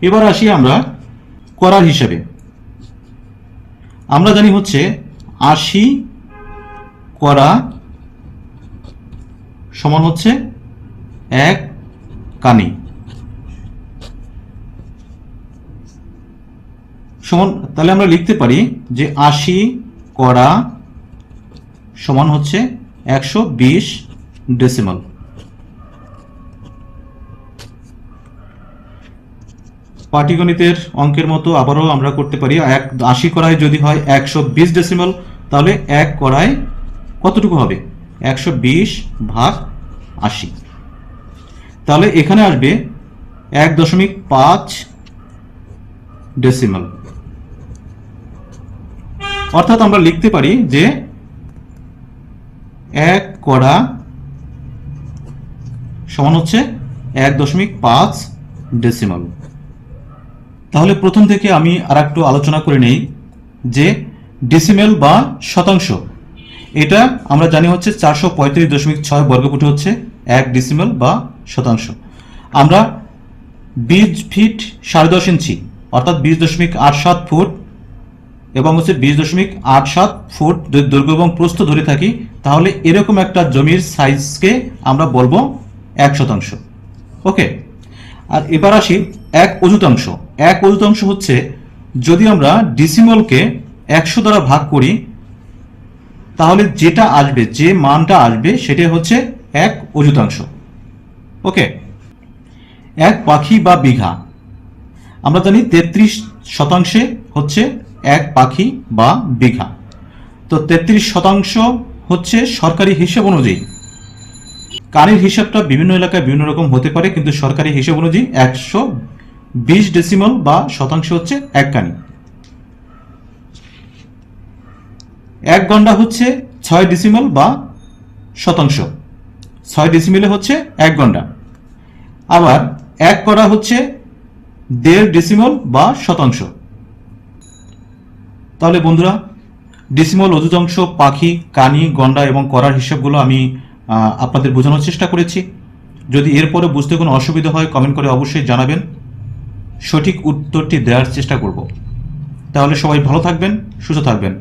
এবার আসি আমরা করার হিসাবে। আমরা জানি হচ্ছে আশি করা সমান হচ্ছে এক কানি। সমান, তাহলে আমরা লিখতে পারি যে আশি করা সমান হচ্ছে একশো বিশ ডেসিমাল পাটিগণিতের অঙ্কের মতো আবারও আমরা করতে পারি। এক আশি করায় যদি হয় একশো বিশ ডেসিমাল তাহলে এক করায় কতটুকু হবে? একশো বিশ ভাগ আশি। তাহলে এখানে আসবে এক দশমিক পাঁচ ডেসিমাল অর্থাৎ আমরা লিখতে পারি যে এক কড়া সমান হচ্ছে এক দশমিক পাঁচ ডেসিমাল তাহলে প্রথম থেকে আমি আর একটু আলোচনা করে নেই যে ডেসিমেল বা শতাংশ। এটা আমরা জানি হচ্ছে চারশো পঁয়ত্রিশ দশমিক ছয় বর্গফুট হচ্ছে এক ডিসিমেল বা শতাংশ। আমরা বিশ ফিট সাড়ে দশ ইঞ্চি, অর্থাৎ বিশ দশমিক আট সাত ফুট এবং হচ্ছে বিশ দশমিক আট সাত ফুট যদি দৈর্ঘ্য এবং প্রস্থ ধরে থাকি, তাহলে এরকম একটা জমির সাইজকে আমরা বলব এক শতাংশ। ওকে আর এবার আসি এক অযুতাংশ। এক অযুতাংশ হচ্ছে যদি আমরা ডিসিমলকে একশো দ্বারা ভাগ করি, তাহলে যেটা আসবে, যে মানটা আসবে সেটা হচ্ছে এক অযুতাংশ। ওকে এক পাখি বা বিঘা। আমরা জানি তেত্রিশ শতাংশে হচ্ছে এক পাখি বা বিঘা। তো তেত্রিশ শতাংশ হচ্ছে সরকারি হিসেব অনুযায়ী। কানির হিসাবটা বিভিন্ন এলাকায় বিভিন্ন রকম হতে পারে, কিন্তু সরকারি হিসাব অনুযায়ী একশো বিশ ডেসিমল বা শতাংশ হচ্ছে এক কানি। এক গন্ডা হচ্ছে ছয় ডেসিমল বা শতাংশ। ছয় ডেসিমেলে হচ্ছে এক গন্ডা। আবার এক করা হচ্ছে দেড় ডিসিমল বা শতাংশ। তাহলে বন্ধুরা ডিসিমল অযুতাংশ পাখি, কানি, গন্ডা এবং করার হিসাবগুলো আমি আপনাদের বোঝানোর চেষ্টা করেছি। যদি এরপরে বুঝতে কোনো অসুবিধা হয় কমেন্ট করে অবশ্যই জানাবেন। সঠিক উত্তরটি দেওয়ার চেষ্টা করব। তাহলে সবাই ভালো থাকবেন, সুস্থ থাকবেন।